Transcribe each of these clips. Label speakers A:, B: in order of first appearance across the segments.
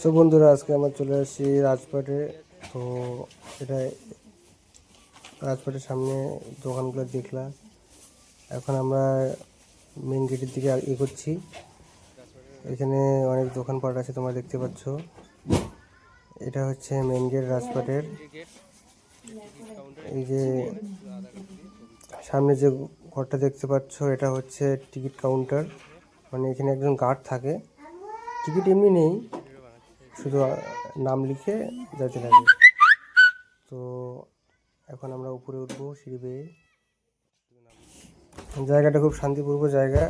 A: So বন্ধুরা, আজকে আমরা চলে আসছি রাজপাটে তো এটা রাজপাটের সামনে দোকানগুলো দেখলাম। এখন আমরা মেন গেটের দিকে এগোচ্ছি। এখানে অনেক দোকানপাট আছে, তোমরা দেখতে পাচ্ছ। এটা হচ্ছে মেন গেট রাজপাটের এই যে সামনে যে ঘরটা দেখতে পাচ্ছ, এটা হচ্ছে টিকিট কাউন্টার মানে এখানে একজন গার্ড থাকে। টিকিট এমনি নেই, শুধু নাম লিখে যেতে লাগে। তো এখন আমরা উপরে উঠবো সিঁড়ি বেয়ে। জায়গাটা খুব শান্তিপূর্ব জায়গা।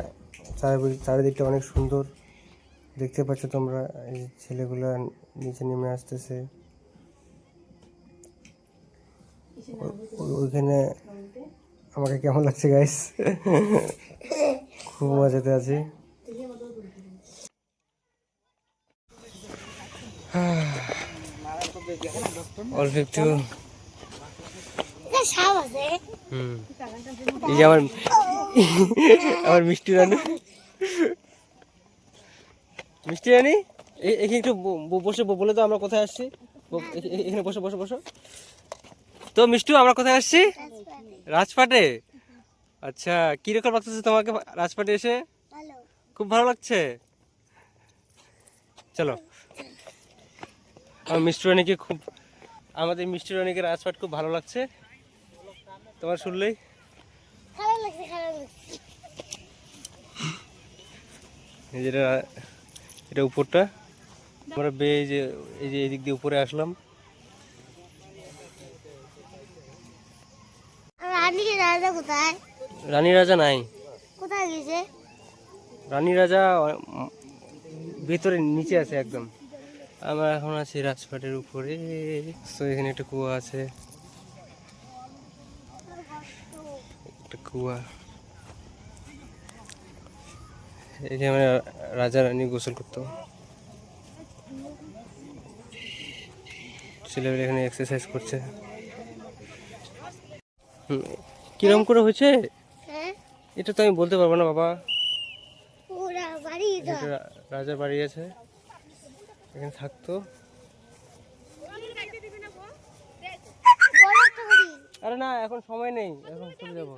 A: চারিদিক চারিদিকটা অনেক সুন্দর। দেখতে পাচ্ছ তোমরা, এই ছেলেগুলো নিচে নেমে আসতেছে। ওইখানে আমাকে কেমন লাগছে গাইস খুব মজাতে আছি। অল্প একটু হুম। এই যে আমার আমার মিষ্টি রানী। মিষ্টি রানী এখানে একটু বসে বলে তো আমরা কোথায় আসছি। এখানে বসে বসে বসো। তো মিষ্টু আমরা কোথায় আসছি? রাজপাটে। আচ্ছা কীরকম লাগতেছে তোমাকে রাজপাটে এসে? খুব ভালো লাগছে? চলো। আমার মিষ্টি রানীকে খুব আমাদের মিষ্টি রানীকে রাজপাট খুব ভালো লাগছে। তোমার শুনলেই? যেটা এটা উপরটা। আমরা বে এই যে এই যে এদিক দিয়ে উপরে আসলাম।
B: রানী রাজা
A: নাই।
B: কোথায় গেছে?
A: রানী রাজা ভেতরে নিচে আছে একদম। আমরা এখন আছি রাজপাটের উপরে। তো এখানে একটা কুয়া আছে। একটা কুয়া। এখানে আমরা রাজা রানী গোসল করতো ছেলেমেয়ে এখানে এক্সারসাইজ করছে। কিরম করে হয়েছে?
B: হ্যাঁ?
A: এটা তো আমি বলতে পারব না বাবা। রাজার বাড়ি আছে। এখানে থাকতো। আরে না এখন সময় নেই এখন চলে যাব।